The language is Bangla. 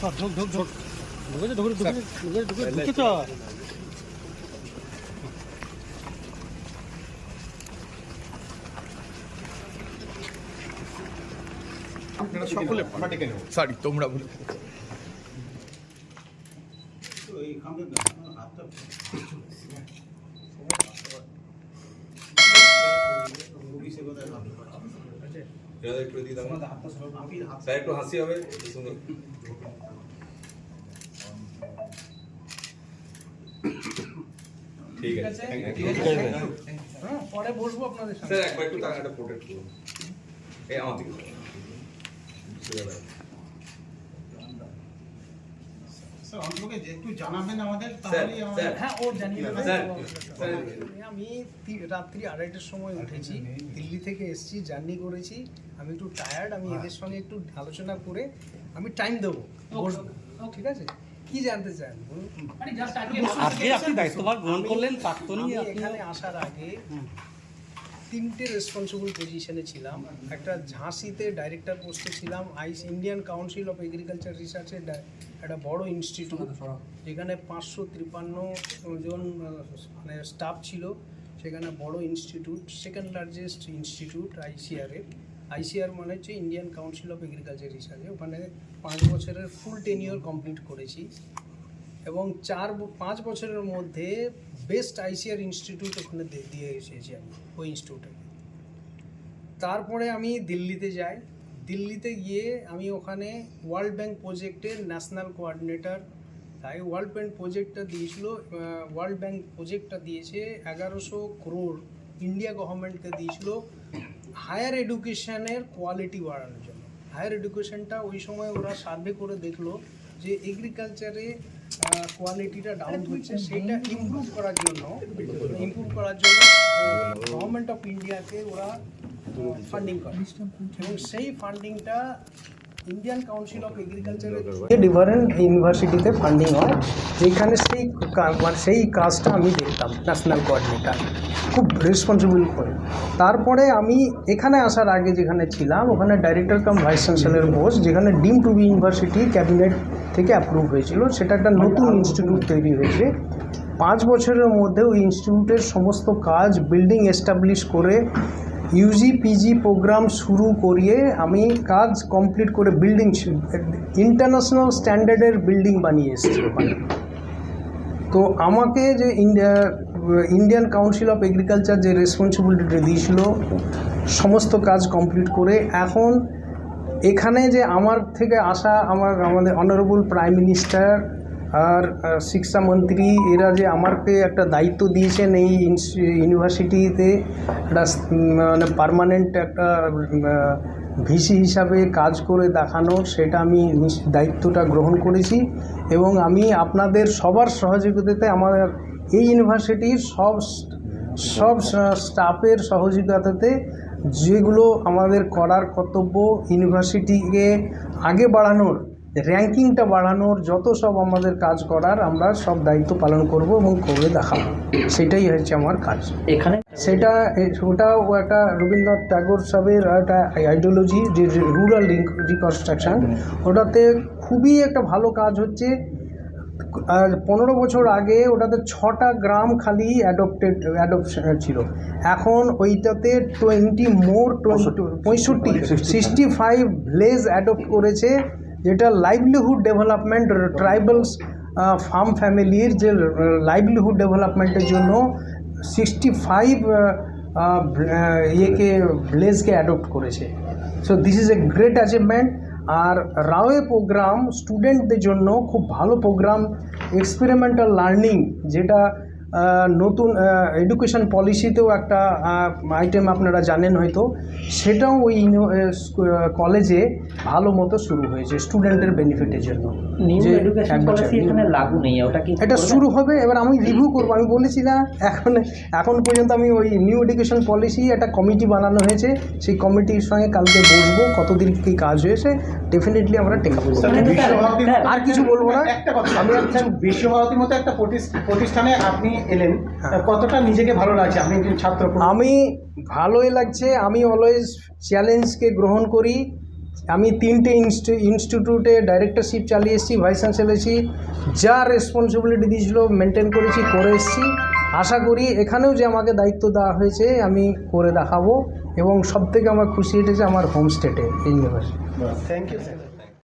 ঢোক ঢোক ঢোক ঢুকেছে ঢুকে ঢুকেছে ঢুকে ঢুকে ঢুকেছ সকলে আমরা ডেকে নেব সরি তোমরা স্যার একটু হাসি হবে সুন্দর। ঠিক আছে পরে বসবো আপনাদের সাথে স্যার একবার একটু টাকাটা প্রোটেক্ট করুন। এই আমার দিকে স্যার অন্তকে যে একটু জানাবেন আমাদের স্যার তাহলেই আমরা স্যার হ্যাঁ ওর জানিয়ে দেবে। স্যার। স্যার আমি রাত্রি আড়াইটার সময় উঠেছি দিল্লি থেকে এসেছি জার্নি করেছি। আমি একটু টায়ার্ড আমি এদের সঙ্গে একটু আলোচনা করে আমি টাইম দেবো। ঠিক আছে? কি জানতে চান? বলুন? মানে আজকে আপনি দায়িত্বভার গ্রহণ করলেন প্রাক্তনই এখানে আসার আগে তিনটে রেসপন্সিবল পজিশনে ছিলাম। একটা ঝাঁসিতে ডাইরেক্টর পোস্টে ছিলাম। আইস ইন্ডিয়ান কাউন্সিল অফ এগ্রিকালচার রিসার্চের একটা বড় ইনস্টিটিউট যেখানে পাঁচশো তিপ্পান্ন জন মানে স্টাফ ছিল। সেখানে বড় ইনস্টিটিউট সেকেন্ড লার্জেস্ট ইনস্টিটিউট আইসিআরের আইসিআর মানে হচ্ছে ইন্ডিয়ান কাউন্সিল অফ এগ্রিকালচার রিসার্চে ওখানে পাঁচ বছরের ফুল টেনিওর কমপ্লিট করেছি এবং চার পাঁচ বছরের মধ্যে বেস্ট আইসিআর ইনস্টিটিউট ওখানে দিয়ে এসেছি আমি, ওই ইনস্টিটিউটে তারপরে আমি দিল্লিতে যাই। দিল্লিতে গিয়ে আমি ওখানে ওয়ার্ল্ড ব্যাংক প্রজেক্টের ন্যাশনাল কোঅর্ডিনেটর তাই ওয়ার্ল্ড ব্যাংক প্রজেক্টটা দিয়েছিল ওয়ার্ল্ড ব্যাংক প্রজেক্টটা দিয়েছে এগারোশো করোড় ইন্ডিয়া গভর্নমেন্টকে দিয়েছিল হায়ার এডুকেশনের কোয়ালিটি বাড়ানোর জন্য। হায়ার এডুকেশনটা ওই সময় ওরা সার্ভে করে দেখল যে এগ্রিকালচারে কোয়ালিটিটা ডাউন হচ্ছে সেটা ইমপ্রুভ করার জন্য ইমপ্রুভ করার জন্য গভর্নমেন্ট অফ ইন্ডিয়াকে ওরা ফান্ডিং করে। এবং সেই ফান্ডিংটা ইন্ডিয়ান কাউন্সিল অফ এগ্রিকালচারের ডিফারেন্ট ইউনিভার্সিটিতে ফান্ডিং হয়, যেখানে সেই মানে সেই কাজটা আমি দেখতাম ন্যাশনাল কোঅর্ডিনেটার খুব রেসপন্সিবল করে। তারপরে আমি এখানে আসার আগে যেখানে ছিলাম, ওখানে director cum vice chancellor post যেখানে deem to be university cabinet থেকে অ্যাপ্রুভ হয়েছিল। সেটা একটা নতুন ইনস্টিটিউট তৈরি হয়েছে। পাঁচ বছরের মধ্যে ওই ইনস্টিটিউটের সমস্ত কাজ বিল্ডিং এস্টাবলিশ করে ইউজি পিজি প্রোগ্রাম শুরু করিয়ে আমি কাজ কমপ্লিট করে বিল্ডিং ইন্টারন্যাশনাল স্ট্যান্ডার্ডের বিল্ডিং বানিয়ে এসেছি ওখানে। তো আমাকে যে India Indian council of agriculture যে রেসপন্সিবিলিটি দিয়েছিল, সমস্ত কাজ কমপ্লিট করে এখন এখানে যে আমার থেকে আসা আমার, আমাদের অনারেবল প্রাইম মিনিস্টার আর শিক্ষামন্ত্রী এরা যে আমাকে একটা দায়িত্ব দিয়েছেন এই ইউনিভার্সিটিতে একটা মানে পার্মানেন্ট একটা ভিসি হিসাবে কাজ করে দেখানোর সেটা আমি দায়িত্বটা গ্রহণ করেছি। এবং আমি আপনাদের সবার সহযোগিতাতে আমার এই ইউনিভার্সিটির সব সব স্টাফের সহযোগিতাতে যেগুলো আমাদের করার কর্তব্য ইউনিভার্সিটিকে আগে বাড়ানোর র্যাঙ্কিংটা বাড়ানোর যত সব আমাদের কাজ করার আমরা সব দায়িত্ব পালন করব এবং করে দেখাবো। সেটাই হচ্ছে আমার কাজ। এখানে সেটা ওটাও একটা রবীন্দ্রনাথ ট্যাগোর সাহেবের একটা আইডিওলজি যে রুরাল রিকনস্ট্রাকশন। ওটাতে খুবই একটা ভালো কাজ হচ্ছে। আর পনেরো বছর আগে ওটাতে ছটা গ্রাম খালি অ্যাডপ্টেড অ্যাডপশন ছিল। এখন ওইটাতে টোয়েন্টি মোর টোয়েন্টি পঁয়ষট্টি সিক্সটি ফাইভ ভিলেজ অ্যাডপ্ট করেছে। যেটা লাইভলিহুড ডেভেলপমেন্ট ট্রাইবালস ফার্ম ফ্যামিলির যে লাইভলিহুড ডেভেলপমেন্টের জন্য সিক্সটি ফাইভ ইয়েকে ভিলেজকে অ্যাডপ্ট করেছে। So this is a great achievement আর রাওয়ে প্রোগ্রাম স্টুডেন্টদের জন্য খুব ভালো প্রোগ্রাম এক্সপেরিমেন্টাল লার্নিং যেটা নতুন এডুকেশন পলিসিতেও একটা আইটেম আপনারা জানেন হয়তো। সেটাও ওই কলেজে ভালো মতো শুরু হয়েছে স্টুডেন্টের বেনিফিটের জন্য। নিউ এডুকেশন পলিসি এখানে লাগু নেই ওটা কি এটা শুরু হবে এবার আমি রিভিউ করব। আমি বলেছি না এখন এখন পর্যন্ত আমি ওই নিউ এডুকেশন পলিসি একটা কমিটি বানানো হয়েছে। সেই কমিটির সঙ্গে কালকে বসবো কতদিন কী কাজ হয়েছে ডেফিনেটলি আমরা টেকা করব। আর কিছু বলব না। একটা কথা আমি বিশ্বভারতীর মতো একটা প্রতিষ্ঠানে আপনি এলেন কতটা নিজেকে ভালো লাগছে? আপনি একজন ছাত্র আমি ভালোই লাগছে আমি অলওয়েজ চ্যালেঞ্জকে গ্রহণ করি। আমি তিনটে ইনস্টি- ইনস্টিটিউটে ডাইরেক্টরশিপ চালিয়ে এসেছি ভাইস চ্যান্সেল এসেছি। যা রেসপন্সিবিলিটি দিয়েছিল মেনটেন করেছি, করে এসেছি। আশা করি এখানেও যে আমাকে দায়িত্ব দেওয়া হয়েছে, আমি করে দেখাবো। এবং সবথেকে আমার খুশি এটেছে আমার হোমস্টেটে ইউনিভার্সিটি থ্যাংক ইউ স্যার